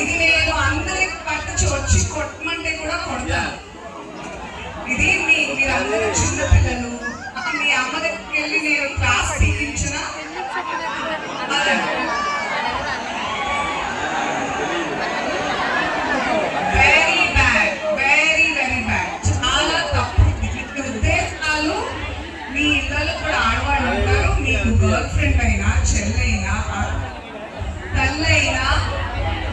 ఇది నేను అందరికి పట్టు వచ్చి కొట్టమంటే కూడా కొడతాను. ఇది మీ మీరందరూ చిన్నపిల్లలు. మీ అమ్మ దగ్గరికి వెళ్ళి నేను class తీయించిన very bad very very bad చాలా తప్పు. ఉద్దేశాలు మీ ఇళ్ళలో కూడా ఆడవాళ్ళు ఉంటారు. మీకు గర్ల్ ఫ్రెండ్